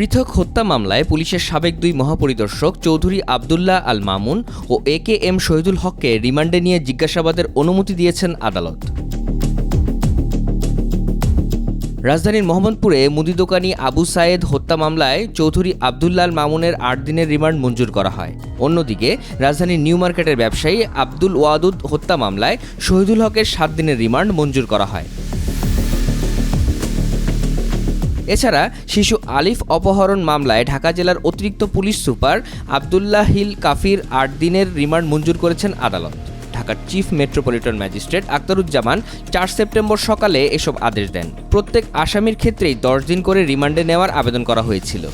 পৃথক হত্যা মামলায় পুলিশের সাবেক দুই মহাপরিদর্শক চৌধুরী আবদুল্লাহ আল মামুন ও এ কে এম শহীদুল হককে রিমান্ডে নিয়ে জিজ্ঞাসাবাদের অনুমতি দিয়েছেন আদালত। রাজধানীর মোহাম্মদপুরে মুদি দোকানি আবু সায়েদ হত্যা মামলায় চৌধুরী আবদুল্লাল মামুনের আট দিনের রিমান্ড মঞ্জুর করা হয়। অন্যদিকে, রাজধানীর নিউ মার্কেটের ব্যবসায়ী আব্দুল ওয়াদুদ হত্যা মামলায় শহীদুল হকের সাত দিনের রিমান্ড মঞ্জুর করা হয়। এছাড়া শিশু আলিফ অপহরণ মামলায় ঢাকা জেলার অতিরিক্ত পুলিশ সুপার আবদুল্লাহ হিল কাফির আট দিনের রিমান্ড মঞ্জুর করেছেন আদালত। ঢাকার চিফ মেট্রোপলিটন ম্যাজিস্ট্রেট আক্তারুজ্জামান চার সেপ্টেম্বর সকালে এসব আদেশ দেন। প্রত্যেক আসামির ক্ষেত্রেই দশ দিন করে রিমান্ডে নেওয়ার আবেদন করা হয়েছিল।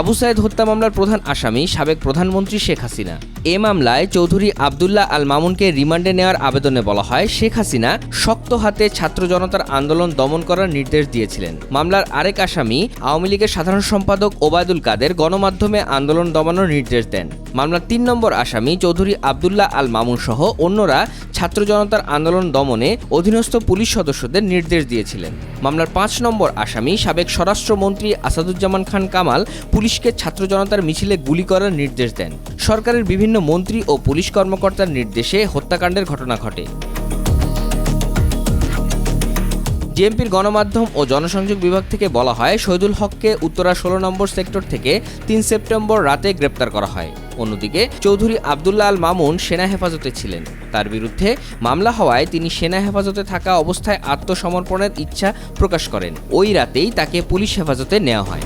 আবু সাইদ হত্যা মামলার প্রধান আসামি সাবেক প্রধানমন্ত্রী শেখ হাসিনা। এ মামলায় চৌধুরী আবদুল্লাহ আল মামুনকে রিমান্ডে নেওয়ার আবেদনে বলা হয়, শেখ হাসিনা শক্ত হাতে ছাত্র জনতার আন্দোলন দমন করার নির্দেশ দিয়েছিলেন। মামলার আরেক আসামি আওয়ামী লীগের সাধারণ সম্পাদক ওবায়দুল কাদের গণমাধ্যমে আন্দোলন দমানোর নির্দেশ দেন। মামলার তিন নম্বর আসামি চৌধুরী আবদুল্লাহ আল মামুন সহ অন্যরা ছাত্র জনতার আন্দোলন দমনে অধীনস্থ পুলিশ সদস্যদের নির্দেশ দিয়েছিলেন। মামলার পাঁচ নম্বর আসামি সাবেক স্বরাষ্ট্রমন্ত্রী আসাদুজ্জামান খান কামাল পুলিশকে ছাত্র জনতার মিছিলে গুলি করার নির্দেশ দেন। সরকারের বিভিন্ন মন্ত্রী ও পুলিশ কর্মকর্তার নির্দেশে হত্যাকাণ্ডের ঘটনা ঘটে। জেএমপির গণমাধ্যম ও জনসংযোগ বিভাগ থেকে বলা হয়, শহীদুল হককে উত্তরা ষোলো নম্বর সেক্টর থেকে তিন সেপ্টেম্বর রাতে গ্রেপ্তার করা হয়। অন্যদিকে, চৌধুরী আবদুল্লাহ আল মামুন সেনা হেফাজতে ছিলেন। তার বিরুদ্ধে মামলা হওয়ায় তিনি সেনা হেফাজতে থাকা অবস্থায় আত্মসমর্পণের ইচ্ছা প্রকাশ করেন। ওই রাতেই তাকে পুলিশ হেফাজতে নেওয়া হয়।